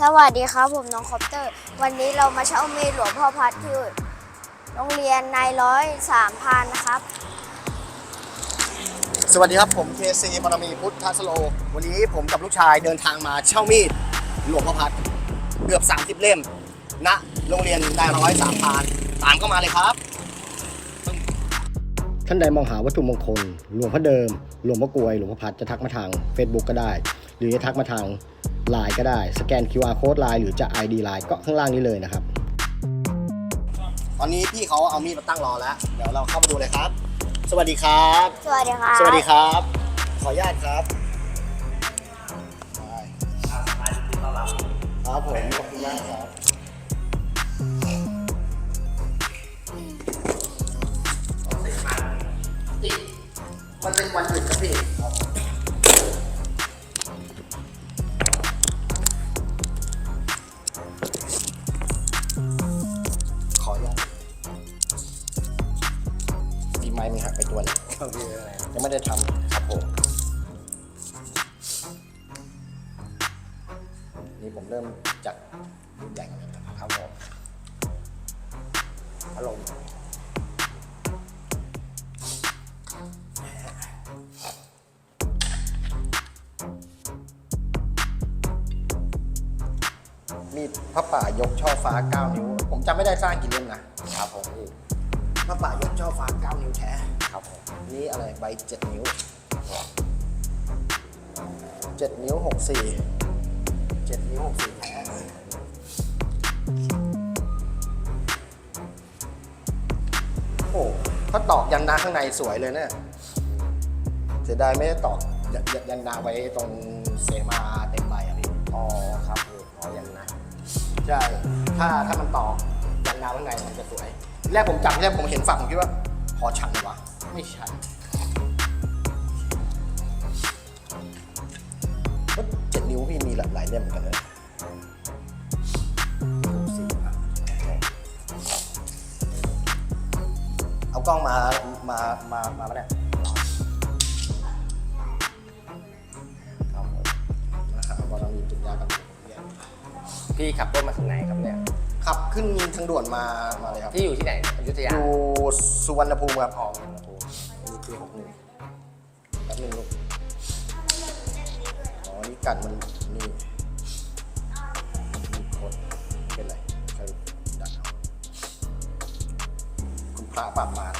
สวัสดีครับผมน้องคอปเตอร์ วันนี้เรามาเช่ามีดหลวงพ่อพัดที่โรงเรียนนายร้อยสามพันนะครับ สวัสดีครับผมเคซีบารมีพุทธสโล วันนี้ผมกับลูกชายเดินทางมาเช่ามีดหลวงพ่อพัดเกือบ 30 เล่มณโรงเรียนได้ร้อยสามพานตามเข้ามาเลยครับ ท่านใดมองหาวัตถุมงคล หลวงพ่อเดิม หลวงพ่อกลวย หลวงพ่อพัดจะทักมาทาง Facebook ก็ได้ หรือจะทักมาทาง Line ก็ได้ สแกน QR Code Line หรือจะ ID Line ก็ข้างล่างนี้เลยนะครับ ตอนนี้พี่เขาเอามีดมาตั้งรอแล้ว เดี๋ยวเราเข้าไปดูเลยครับ สวัสดีครับ สวัสดีครับ สวัสดีครับ ขออนุญาตครับได้ครับผมขอบคุณมากครับ มันเป็นวันหยุดครับพี่ขออนุญาตมีไม้มีหักไปตัวหนึงยังไม่ได้ทำครับผมนี่ผมเริ่มจากรุ่นใหญ่ก่อนเลยนะครับผมพัดลมมี พระป่ายกช่อฟ้า 9 นิ้ว ผมจำไม่ได้สร้างกี่เล่มนะครับผมพี่พระป่ายกช่อฟ้า 9 นิ้วแท้ครับผมนี่อะไรใบเจ็ดนิ้วเจ็ดนิ้วหกสี่เจ็ดนิ้วหกสี่แท้โอ้ถ้าตอกยันนาข้างในสวยเลยเนี่ยเสียดายไม่ได้ตอกยันยันยันนาไว้ตรงเสมาเต็มใบอะพี่อ๋อครับพี่อ๋อยันนา ใช่ ถ้าถ้ามันตอกยันนาข้างในมันจะสวยทีแรกผมจับทีแรกผมเห็นฝักผมคิดว่าพอชันเลยวะ ไม่ชันก็เจ็ดนิ้วพี่มีหลายเล่มเหมือนกันเลยดูสิอะเอากล้องมา มา มา มาปะเนี่ย พี่ขับรถมาถึงไหนครับเนี่ย ขับขึ้นทางด่วนมามาเลยครับที่อยู่ที่ไหนอยุธยาอยู่สุวรรณภูมิครับอ๋อสุวรรณภูมิมีปีหกหนึ่งแป๊บหนึงลูกอ๋อนี่กันมันนี่มีกดไม่เป็นไรใครดันเอาคุณพระปรับมาครั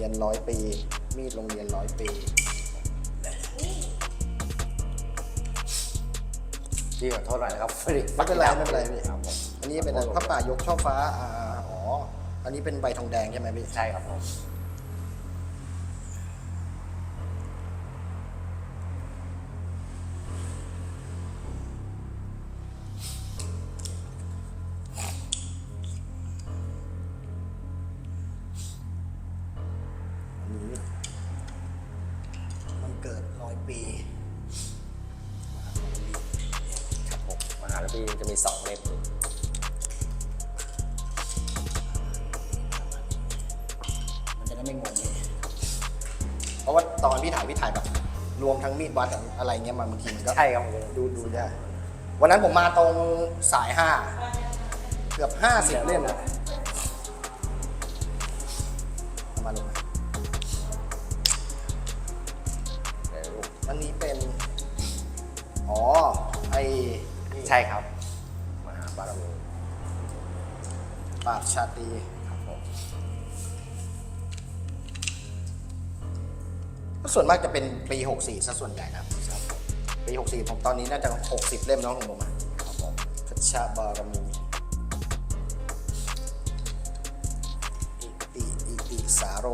รงเรียนร้อยปี มีดโรงเรียนร้อยปี พี่ขอโทษหน่อยนะครับพอดีไม่เป็นไรไม่เป็นไรพี่ ครับผมอันนี้เป็นพระป่ายกช่อฟ้าอ่าอ๋อ อันนี้เป็นใบทองแดงใช่ไหมพี่ ใช่ครับผม มหาลัยพี่จะมีสองเล่มมันจะได้ไม่งงเลยเพราะว่าตอนพี่ถ่ายพี่ถ่ายแบบ รวมทั้งมีดวัดอะไรเงี้ยมันบางทีมันก็ใช่ครับผมดูดูได้วันนั้นผมมาตรงสายห้าเกือบห้าสิบเล่มนะเอามาลงมาเดี๋ยวลูกอันนี้เป็น อ๋อ ไอ ใช่ครับ ชาตรีครับผมก็ส่วนมากจะเป็นปี 64ซะส่วนใหญ่นะครับปี 64 ผมตอนนี้น่าจะ 60 เล่มแล้วของผมอะครับผมพัชชาบารมีอิติอิติสาโร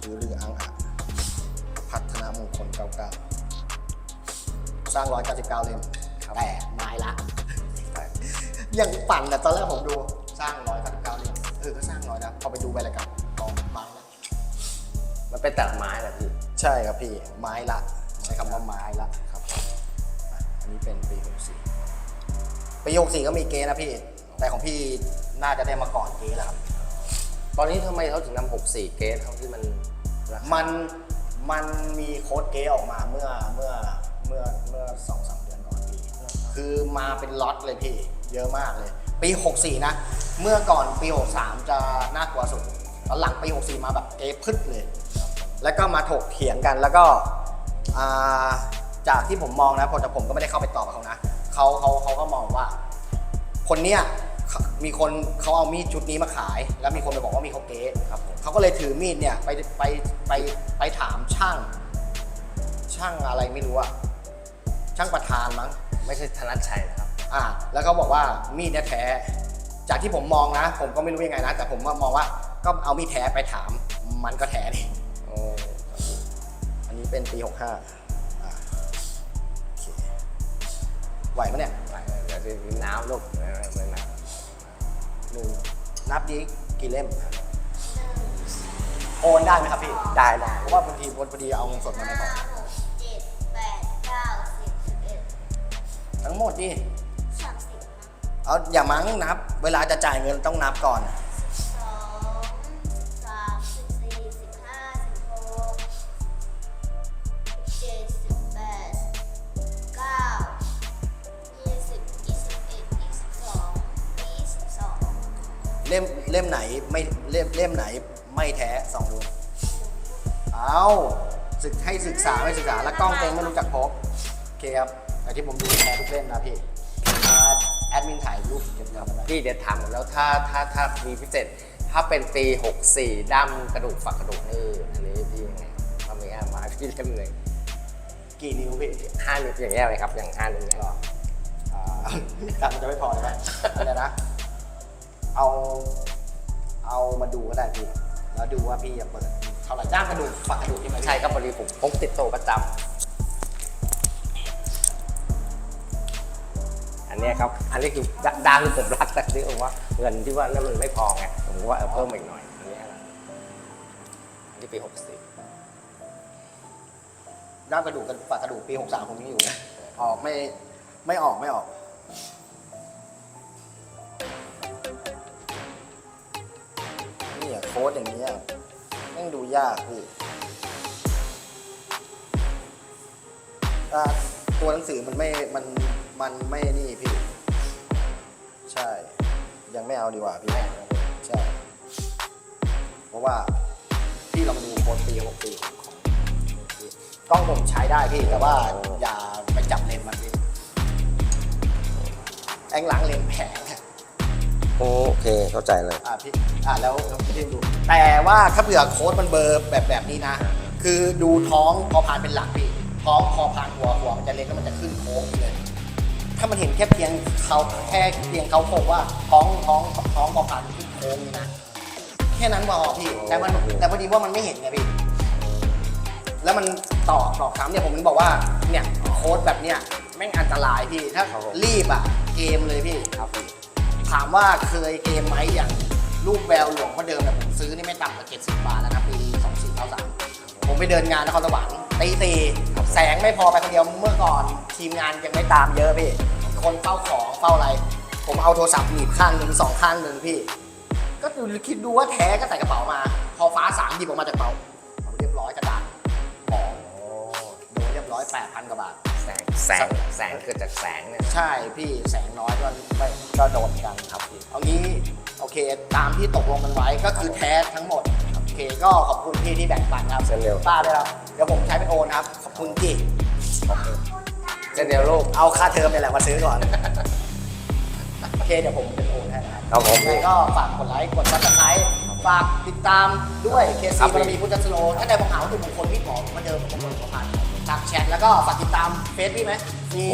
หรือเรืออังอะพัฒนามงคล99สร้าง 199 เล่มแต่ไม้ละยังปั่นนะตอนแรกผมดูสร้างร้อย เก้าสิบเก้าเหรียญเออก็สร้างร้อยนะพอไปดูใบรายการกองไม้ละมันเป็นแต่ละไม้แหละพี่ใช่ครับพี่ไม้ละ ใช้คำว่าไม้ละครับอะอันนี้เป็นปี64ปี64ก็มีเกนะพี่ แต่ของพี่น่าจะได้มาก่อนเกแล้วครับ ตอนนี้ทำไมเขาถึงนำ64 เกตเท่าที่มันราคามันมันมีโค้ดเกออกมาเมื่อเมื่อเมื่อเมื่อสองสามเดือนก่อนพี่คือมาเป็นล็อตเลยพี่ เยอะมากเลย ปี 64 นะ เมื่อก่อนปี 63 จะน่ากลัวสุดแล้วหลังปี 64 มาแบบเกพึดเลย แล้วก็มาถกเถียงกันแล้วก็อ่าจากที่ผมมองนะเพราะแต่ผมก็ไม่ได้เข้าไปตอบกับเขานะเขาเขาเขาก็มองว่า คนเนี้ยเขามีคนเขาเอามีดชุดนี้มาขาย แล้วมีคนไปบอกว่ามีเขาเก๊ครับผมเขาก็เลยถือมีดเนี่ยไปไปไปไปถามช่าง ช่างอะไรไม่รู้อะช่างประธานมั้งไม่ใช่ธนัชชัยนะครับ อ่าแล้วเขาบอกว่ามีดเนี่ยแท้ จากที่ผมมองนะ ผมก็ไม่รู้ยังไงนะ แต่ผมว่ามองว่าก็เอามีดแท้ไปถาม มันก็แท้ดิโอ้อันนี้เป็นปี65อ่าโอเคไหวปะเนี่ยไปเดี๋ยวจะน้ำลูกเออเลยนะหนึ่งนับดีกี่เล่มโอนได้ไหมครับพี่ ได้ได้เพราะว่าบางทีพอดีเอาเงินสดมาไม่พอห้าหกเจ็ดแปดเก้าสิบสิบเอ็ดทั้งหมดดิสามสิบ เอาอย่ามั้งนับ เวลาจะจ่ายเงินต้องนับก่อน สองสามสิบสี่สิบห้าสิบหกสิบเจ็ดสิบแปดเก้ายี่สิบยี่สิบเอ็ดยี่สิบสองยี่สิบสองเล่มเล่มไหนไม่เล่มเล่มไหนไม่แท้สองดู เอาศึกให้ศึกษาไม่ศึกษาแล้วกล้องเต็งไม่รู้จักพกโอเคครับแต่ที่ผมดูแท้ทุกเล่มนะพี่อ่า แอดมินถ่ายรูปเก็บเงินมาได้พี่เดี๋ยวถามแล้วถ้าถ้าถ้ามีพิเศษถ้าเป็นปี64ดั้มกระดูกฝักกระดูกนี่อันนี้พี่ยังไงทำยังไงมาพี่เล่มหนึ่งกี่นิ้วพี่ห้านิ้วอย่างเงี้ยเลยครับ อย่างห้านิ้วเนี่ยอ่าตังค์จะไม่พอเลยไหมอะไรนะ เอา เอามาดูก็ได้พี่ แล้วดูว่าพี่จะเปิดเท่าไหร่จ้างกระดูกฝักกระดูกที่ไหมพี่ใช่ครับพอดีผมพกติดตัวประจำ นเนี้ยครับ อันนี้คือดดังผมรักแต่ที่ผมว่าเงินที่ว่านั่นมันไม่พอไง ผมว่าเพิ่มอีกหน่อย อันนี้อันนี้ปี64ด้ามกระดูกฝักกระดูกปี63ผมยังอยู่นะ ออกไม่ไม่ออกไม่ออกนี่อะโค้ดอย่างนี้ยแม่งดูยากพี่อะตัวหนังสือมันไม่ มัน มันไม่นี่พี่ ใช่ ยังไม่เอาดีกว่าพี่ใช่ เพราะว่าพี่ลองดูโค้ดปี6ปีของของพี่กล้องผมใช้ได้พี่ แต่ว่าอย่าไปจับเลนส์มันพี่แองหลังเลนส์แผงอะโอเคเข้าใจเลย อ่าพี่อ่าแล้วแล้วพี่ดู แต่ว่าถ้าเผื่อโค้ดมันเบอร์แบบแบบนี้นะ คือดูท้องพอพานเป็นหลักพี่ ท้องพอพานหัวหัวมันจะเล็กแล้วมันจะขึ้นโค้งเลย ถ้ามันเห็นแค่เพียงเขาแค่เพียงเขาโคงว่าท้องท้องท้องพอพานขึ้นโค้งนี่นะแค่นั้นพอพี่แต่มันแต่พอดีว่ามันไม่เห็นไงพี่ แล้วมันตอกตอกซ้ำเนี่ยผมถึงบอกว่าเนี่ยโค้ดแบบเนี้ยแม่งอันตรายพี่ถ้าครับผมรีบอะเกมเลยพี่ครับพี่ถามว่าเคยเกมไหมอย่างลูกแววหลวงพ่อเดิมเนี่ยผมซื้อนี่ไม่ต่ำกว่า70บาทแล้วนะปี2493ผมไปเดินงานนครสวรรค์ตีตีแสงไม่พอไปคนเดียวเมื่อก่อน ทีมงานยังไม่ตามเยอะพี่ คนเฝ้าของเฝ้าอะไร ผมเอาโทรศัพท์หนีบข้างหนึ่งสองข้างหนึ่งพี่ ก็ดูคิดดูว่าแท้ก็ใส่กระเป๋ามา พอฟ้าสางหยิบออกมาจากกระเป๋าเอาเรียบร้อยกระดาษของโดนเรียบร้อย8,000กว่าบาท แสงแสงแสงเกิดจากแสงเนี่ยใช่พี่แสงน้อยก็ไม่ก็โดนกันครับพี่เอางี้โอเค ตามที่ตกลงกันไว้ก็คือแท้ทั้งหมดโอเคก็ขอบคุณพี่ที่แบ่งปันครับเส้นเร็วป้าด้วยครับเดี๋ยวผมใช้เป็นโอนครับขอบคุณพี่เส้นเดียวลูกเอาค่าเทอมนี่แหละมาซื้อก่อน โอเคเดี๋ยวผมเป็นโอนให้นะครับครับผม ยังไงก็ฝากกดไลค์กดซับสไครต์ฝากติดตามด้วยเคครัซีบบารมีพุทธสโลถ้าใดผมหาว่าเป็นมงคลพี่ขอมาเดิมมงคลของพันทางแชทแล้วก็ฝากติดตามเฟซพี่ไหมมี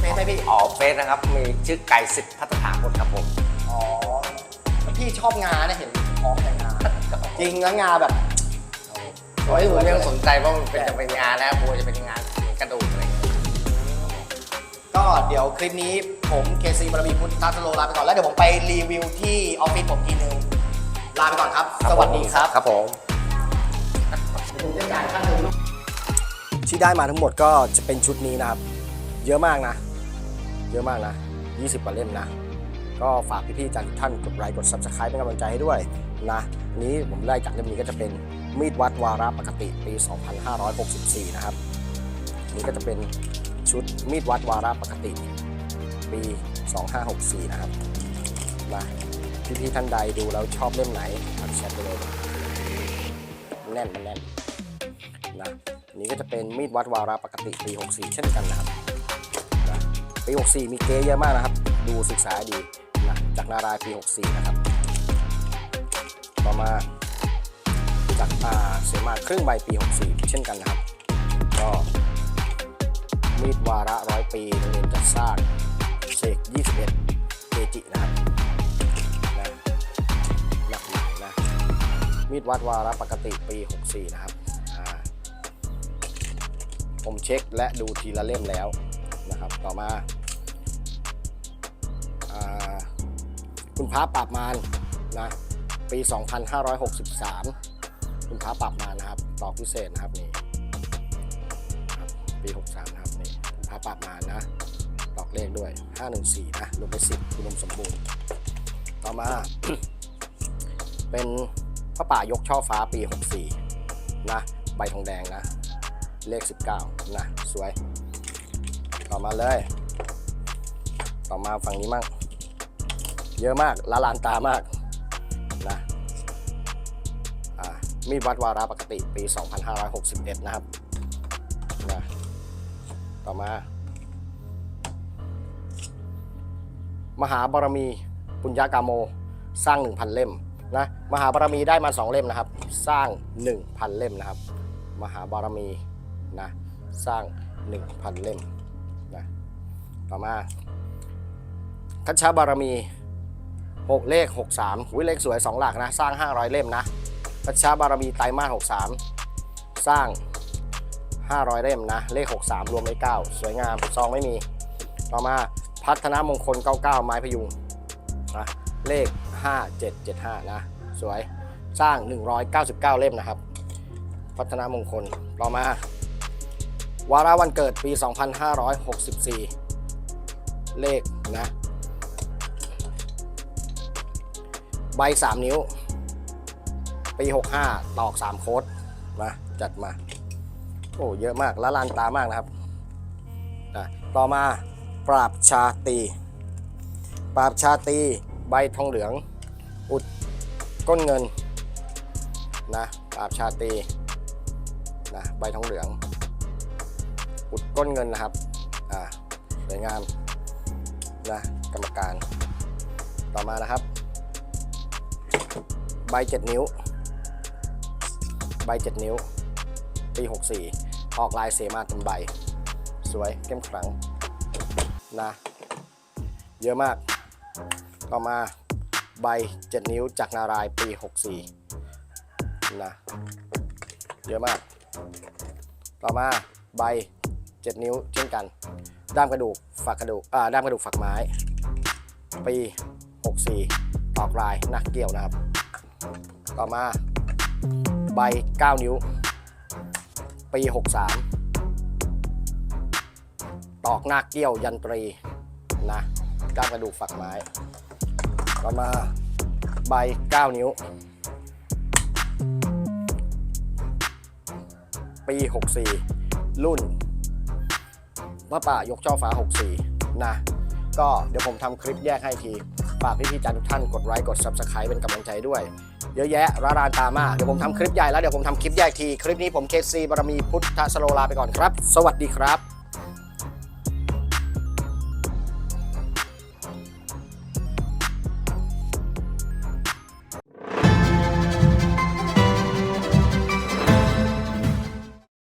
เฟซไหมพี่อ๋อเฟซนะครับ มีชื่อไก่สิทธิ์พัฒนาคนครับผม อ๋อแล้วพี่ชอบงานนะเห็นพร้อมแต่งงานจริงแล้วงานแบบ โอ้ยผมยังสนใจว่ามันเป็นจะเป็นงานแล้วกลัวจะเป็นงานกระดูกอะไรอย่าง เงี้ยก็เดี๋ยวคลิปนี้ผมเคซีบารมีพุทธสโลลาไปก่อนแล้วเดี๋ยวผมไปรีวิวที่ออฟฟิศผมทีนึงลาไปก่อนครับ สวัสดีครับครับผมผมจะจ่ายค่าเทอมลูกที่ได้มาทั้งหมดก็จะเป็นชุดนี้นะครับ เยอะมากนะ เยอะมากนะ 20กว่าเล่มนะ ก็ฝากพี่ๆอาจารย์ทุกท่านกดไลค์กด subscribe เป็นกำลังใจให้ด้วยนะอันนี้ผมได้จากเล่มนี้ก็จะเป็นมีดวัดวาระปกติปี 2564 นะครับอันนี้ก็จะเป็น ชุดมีดวัดวาระปกติ ปี 2564 นะครับนะพี่ๆท่านใดดูแล้วชอบเล่มไหนทักแชทไปเลยมันแน่นมันแน่นนะนนี้ก็จะเป็นมีดวัดวาระปกติปี 64 เช่นกันนะครับนะปี 64 มีเก๊เยอะมากนะครับ ดูศึกษาดีนะจากนารายปี 64 นะครับ ต่อมาจากอาเสมาครึ่งใบปี 64 เช่นกันนะครับ ก็ มีดวาระร้อยปีโรงเรียนจัดสร้างเสก21เกจินะครับนะหนักหนานะ มีดวัดวาระปกติปี 64 นะครับ ผมเช็คและดูทีละเล่มแล้วนะครับ ต่อมาคุณพระปราบมารนะปี 2563 คุณพระปราบมารนะครับ ตอกพิเศษนะครับนี่ปี 63 นะครับนี่คุณพระปาบมานะตอกเลขด้วย 514 นะรวมเป็น10คุณลมสมบูรณ์ ต่อมา เป็นพระป่ายกช่อฟ้าปี 64 นะ ใบทองแดงนะ เลข 19 นะ สวย ต่อมาเลย ต่อมาฝั่งนี้มั่งเยอะมากละลานตามากนะอ่ามีดวัดวาระปกติปี 2561 นะครับนะ ต่อมา มหาบารมีปุญญากาโม สร้าง 1,000 เล่มนะมหาบารมีได้มา 2 เล่มนะครับ สร้าง 1,000 เล่มนะครับ มหาบารมีนะสร้าง 1,000 เล่มนะต่อมาคัชชาบารมี 6 เลข 63อุ้ยเลขสวย 2 หลักนะ สร้าง 500 เล่มนะคัชชาบารมีไตรมาส63 สร้าง 500 เล่มนะ เลข 63 รวมเลข9สวยงามซองไม่มี ต่อมาพัฒนามงคล 99 ไม้พยุงนะเลข 5775 นะ สวยสร้าง 199 เล่มนะครับ พัฒนามงคลต่อมา วาระวันเกิดปี 2564 เลขนะใบ 3 นิ้ว ปี 65 ตอก 3 โค้ดนะจัดมา โอ้เยอะมากละลานตามากนะครับต่อมาปราบชาตีปราบชาตีใบทองเหลือง อุดก้นเงินนะปราบชาตีนะใบทองเหลือง อุดก้นเงินนะครับอ่าสวยงามนะกรรมการ ต่อมานะครับ ใบ7นิ้ว ใบ7นิ้ว ปี64 ออกลายเสมาเต็มใบ สวยเข้มขลังนะ เยอะมาก ต่อมาใบ 7 นิ้วจากนารายปี 64 นะ เยอะมาก ต่อมาใบ 7 นิ้วเช่นกัน ด้ามกระดูกฝักกระดูกอ่าด้ามกระดูกฝักไม้ ปี 64 ออกลายหนักเกี่ยวนะครับ ต่อมาใบ 9 นิ้ว ปี 63 ตอกหน้าเกี้ยวยันตรีนะก้ามกระดูกฝักไม้ต่อมาใบ 9 นิ้ว ปี 64 รุ่นพระป่ายกช่อฟ้า 64 นะ ก็เดี๋ยวผมทำคลิปแยกให้ที ฝากพี่ๆจันทุกท่านกดไลค์กด Subscribe เป็นกำลังใจด้วย เยอะแยะร้ารานตามากเดี๋ยวผมทำคลิปใหญ่แล้วเดี๋ยวผมทำคลิปใหญ่ที คลิปนี้ผมเคซีบารมีพุทธสโลลาไปก่อนครับ สวัสดีครับ